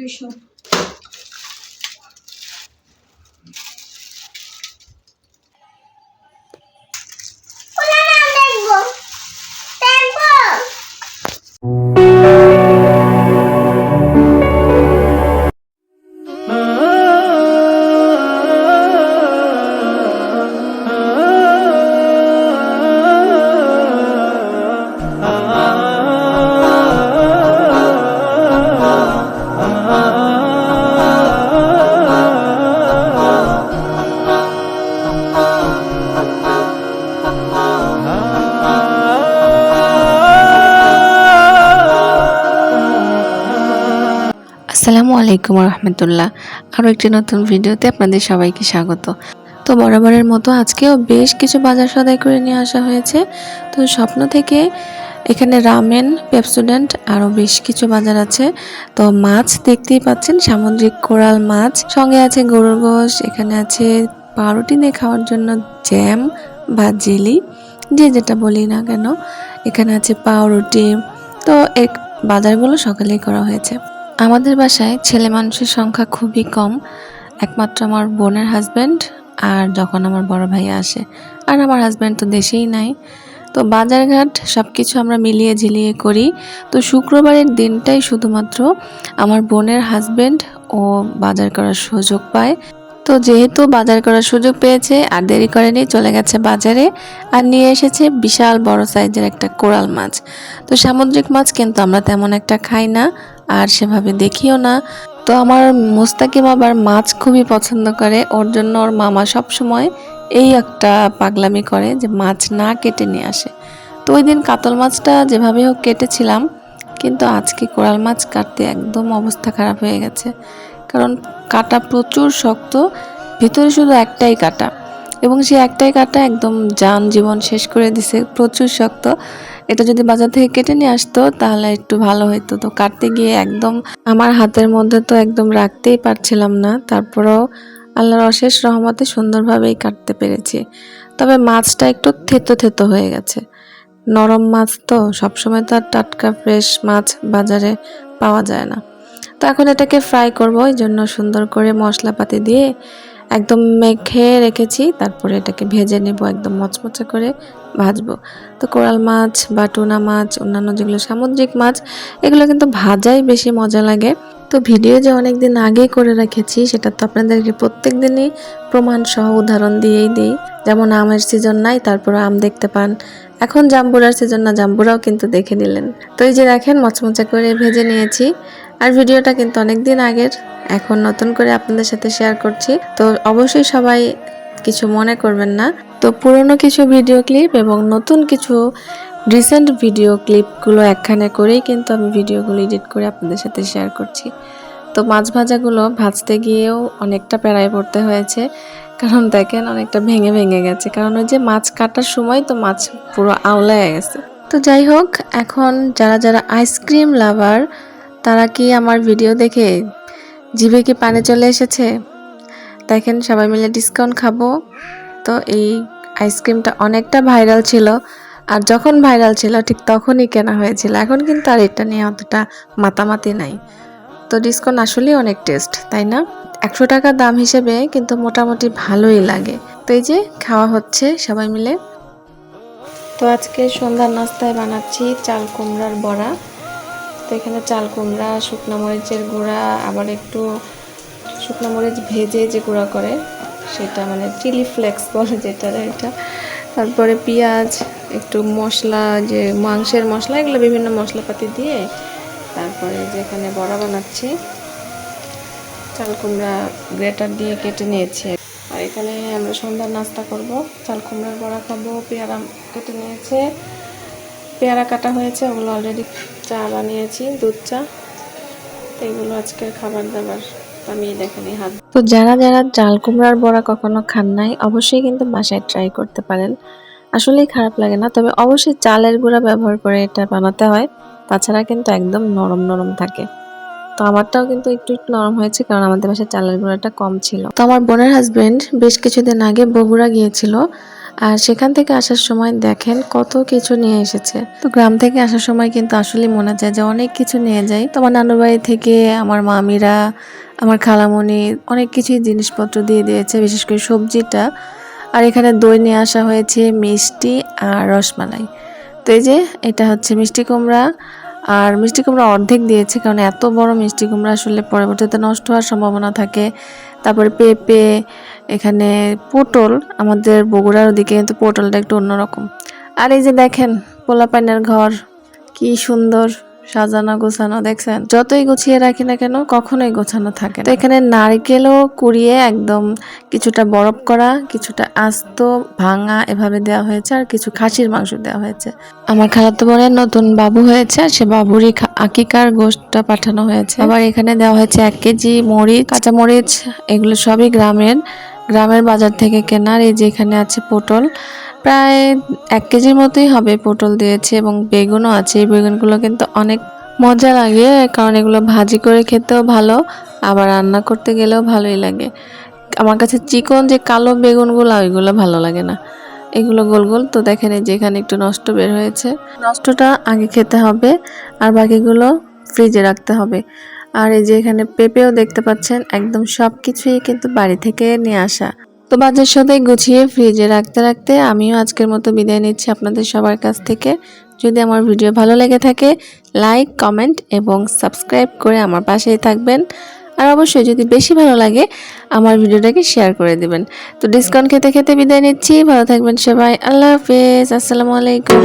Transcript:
еще. আসসালামু আলাইকুম রহমতুল্লাহ আরও একটি নতুন ভিডিওতে আপনাদের সবাইকে স্বাগত। তো বরাবরের মতো আজকেও বেশ কিছু বাজার সদাই করে নিয়ে আসা হয়েছে। তো স্বপ্ন থেকে এখানে রামেন, পেপসুডেন্ট, আরও বেশ কিছু বাজার আছে। তো মাছ দেখতেই পাচ্ছেন, সামুদ্রিক কোরাল মাছ। সঙ্গে আছে গরুর গোশ, এখানে আছে পাউরুটি দিয়ে খাওয়ার জন্য জ্যাম বা জেলি, যে যেটা বলি না কেন। এখানে আছে পাউরুটি। তো এক বাজারগুলো সকালেই করা হয়েছে। আমাদের বাসায় ছেলে মানুষের সংখ্যা খুবই কম। একমাত্র আমার বোনের হাজব্যান্ড আর যখন আমার বড় ভাই আসে। আর আমার হাজব্যান্ড তো দেশেই নাই। তো বাজারঘাট সব কিছু আমরা মিলিয়ে ঝিলিয়ে করি। তো শুক্রবারের দিনটাই শুধুমাত্র আমার বোনের হাজব্যান্ড ও বাজার করার সুযোগ পায়। তো যেহেতু বাজার করার সুযোগ পেয়েছে আর দেরি করেনি, চলে গেছে বাজারে আর নিয়ে এসেছে বিশাল বড় সাইজের একটা কোরাল মাছ। তো সামুদ্রিক মাছ কিন্তু আমরা তেমন একটা খাই না। আর সেভাবে দেখিও না। তো আমার মোস্তাকিম আবার মাছ খুবই পছন্দ করে। ওর জন্য ওর মামা সব সময় এই একটা পাগলামি করে যে মাছ না কেটে নিয়ে আসে। তো ওই দিন কাতল মাছটা যেভাবে হোক কেটেছিলাম, কিন্তু আজকে কোরাল মাছ কাটতে একদম অবস্থা খারাপ হয়ে গেছে। কারণ কাটা প্রচুর শক্ত, ভিতরে শুধু একটাই কাটা। এবং সে একটাই কাটা একদম যান জীবন শেষ করে দিছে। প্রচুর শক্ত। এটা যদি বাজার থেকে কেটে নিয়ে আসতো, তাহলে একটু ভালো হতো তো কাটতে গিয়ে একদম আমার হাতের মধ্যে তো একদম রাখতেই পারছিলাম না। তারপরেও আল্লাহর অশেষ রহমতে সুন্দরভাবেই কাটতে পেরেছি। তবে মাছটা একটু থেতো থেতো হয়ে গেছে। নরম মাছ তো সবসময় তো আর টাটকা ফ্রেশ মাছ বাজারে পাওয়া যায় না। তো এখন এটাকে ফ্রাই করব। এই জন্য সুন্দর করে মশলাপাতি দিয়ে একদম মেখে রেখেছি, তারপরে এটাকে ভেজে নেব, একদম মচমচে করে ভাজবো। তো কোরাল মাছ বা টুনা মাছ, অন্যান্য যেগুলো সামুদ্রিক মাছ, এগুলো কিন্তু ভাজাই বেশি মজা লাগে। তো ভিডিও যে অনেক দিন আগে করে রেখেছি, সেটা তো আপনাদেরকে প্রত্যেক দিনই প্রমাণ সহ উদাহরণ দিয়েই দিই। যেমন আমের সিজন নাই তারপর আম দেখতে পান। এখন জাম্বুরার সিজন না, জাম্বুরাও কিন্তু দেখে নিলেন। তো এই যে দেখেন, মচমচা করে ভেজে নিয়েছি। আর ভিডিওটা কিন্তু অনেক দিন আগের। এখন নতুন করে আপনাদের সাথে শেয়ার করছি। তো অবশ্যই সবাই কিছু মনে করবেন না। তো পুরনো কিছু ভিডিও ক্লিপ এবং নতুন কিছু রিসেন্ট ভিডিও ক্লিপগুলো একখানে করেই কিন্তু আমি ভিডিওগুলো এডিট করে আপনাদের সাথে শেয়ার করছি। তো মাছ ভাজাগুলো ভাজতে গিয়েও অনেকটা প্যারায় পড়তে হয়েছে। কারণ দেখেন অনেকটা ভেঙে ভেঙে গেছে। কারণ ওই যে মাছ কাটার সময় তো মাছ পুরো আওলায় গেছে। তো যাই হোক, এখন যারা যারা আইসক্রিম লাভার তারা কি আমার ভিডিও দেখে জিভে কি পানি চলে এসেছে? দেখেন সবাই মিলে ডিসকাউন্ট খাব। তো এই আইসক্রিমটা অনেকটা ভাইরাল ছিল। আর যখন ভাইরাল ছিল, ঠিক তখনই কেনা হয়েছিল। এখন কিন্তু আর এটা নিয়ে অতটা মাতামাতি নাই। তো ডিসকাউন্ট আসলেই অনেক টেস্ট, তাই না? একশো টাকা দাম হিসেবে কিন্তু মোটামুটি ভালোই লাগে। তো এই যে খাওয়া হচ্ছে সবাই মিলে। তো আজকে সন্ধ্যার নাস্তায় বানাচ্ছি চাল কুমড়ার বড়া। তো এখানে চাল কুমড়া, শুকনো মরিচের গুঁড়া, আবার একটু শুকনো মরিচ ভেজে যে গুঁড়া করে, সেটা মানে চিলি ফ্লেক্স বলে যেটা এটা। তারপরে পেঁয়াজ, একটু মশলা, যে মাংসের মশলা, এগুলো বিভিন্ন মশলাপাতি দিয়ে তারপরে যেখানে বড়া বানাচ্ছি, চাল কুমড়া গ্রেটার দিয়ে কেটে নিয়েছি। আর এখানে আমরা সন্ধ্যার নাস্তা করব। চাল কুমড়ার বড়া খাব, পেয়ারা কেটে নিয়েছে। পেয়ারা কাটা হয়েছে, ওগুলো অলরেডি চা বানিয়েছি, দুধ চা। তো এগুলো আজকের খাবার দাবার। তো যারা যারা চাল কুমড়ার বড়া কখনো খান নাই, অবশ্যই কিন্তু বাসায় ট্রাই করতে পারেন। আসলেই খারাপ লাগে না, তবে অবশ্যই চালের গুঁড়া ব্যবহার করে এটা বানাতে হয়। তাছাড়া কিন্তু একদম নরম নরম থাকে। তো আমারটাও কিন্তু একটু একটু নরম হয়েছে, কারণ আমাদের বাসায় চালের গুঁড়াটা কম ছিল। তো আমার বোনের হাজবেন্ড বেশ কিছুদিন আগে বগুড়া গিয়েছিল। আর সেখান থেকে আসার সময় দেখেন কত কিছু নিয়ে এসেছে। তো গ্রাম থেকে আসার সময় কিন্তু আসলে মনে যায় যে অনেক কিছু নিয়ে যাই। তো আমার নানুর বাড়ি থেকে আমার মামিরা, আমার খালামণি অনেক কিছুই জিনিসপত্র দিয়ে দিয়েছে, বিশেষ করে সবজিটা। আর এখানে দই নিয়ে আসা হয়েছে, মিষ্টি আর রসমালাই। তো এই যে, এটা হচ্ছে মিষ্টি কুমড়া আর মিষ্টি কুমড়া অর্ধেক দিয়েছে, কারণ এত বড় মিষ্টি কুমড়া আসলে পরবর্তীতে নষ্ট হওয়ার সম্ভাবনা থাকে। তারপরে পেঁপে, এখানে পটল, আমাদের বগুড়ার ওদিকে কিন্তু পটলটা একটু অন্যরকম। আর এই যে দেখেন, পোলাপাইনের ঘর, কি সুন্দর। সাজানো, গোছানো, দেখছেন? যতই গুছিয়ে রাখি না কেন, কখনোই গোছানো থাকে তো এখানে নারকেলও কুড়িয়ে একদম কিছুটা বরফ করা, কিছুটা আস্ত, ভাঙা এভাবে দেওয়া হয়েছে আর কিছু খাসির মাংস দেওয়া হয়েছে। আমার খালাতো বোনের নতুন বাবু হয়েছে আর সে বাবুরই আকিকার গোশতটা পাঠানো হয়েছে। আবার এখানে দেওয়া হয়েছে এক কেজি মরিচ, কাঁচা মরিচ, এগুলো সবই গ্রামের গ্রামের বাজার থেকে কেনার, এই যে এখানে আছে পটল। প্রায় এক কেজির মতোই হবে পটল দিয়েছে এবং বেগুনও আছে। এই বেগুনগুলো কিন্তু অনেক মজা লাগে, কারণ এগুলো ভাজি করে খেতেও ভালো, আবার রান্না করতে গেলেও ভালোই লাগে। আমার কাছে চিকন যে কালো বেগুনগুলো, ওইগুলো ভালো লাগে না। এগুলো গোল গোল, তো দেখেন এই যে এখানে একটু নষ্ট বের হয়েছে। নষ্টটা আগে খেতে হবে, আর বাকিগুলো ফ্রিজে রাখতে হবে। আর এই যে এখানে পেঁপেও দেখতে পাচ্ছেন, একদম সব কিছুই কিন্তু বাড়ি থেকে নিয়ে আসা। তো বাজার সদাই গুছিয়ে ফ্রিজে রাখতে রাখতে আমিও আজকের মতো বিদায় নিচ্ছি আপনাদের সবার কাছ থেকে। যদি আমার ভিডিও ভালো লেগে থাকে লাইক কমেন্ট এবং সাবস্ক্রাইব করে আমার পাশেই থাকবেন। আর অবশ্যই যদি বেশি ভালো লাগে, আমার ভিডিওটাকে শেয়ার করে দিবেন। তো ডিসকাউন্ট খেতে খেতে বিদায় নিচ্ছি। ভালো থাকবেন সবাই। আল্লাহ হাফেজ। আসসালামু আলাইকুম।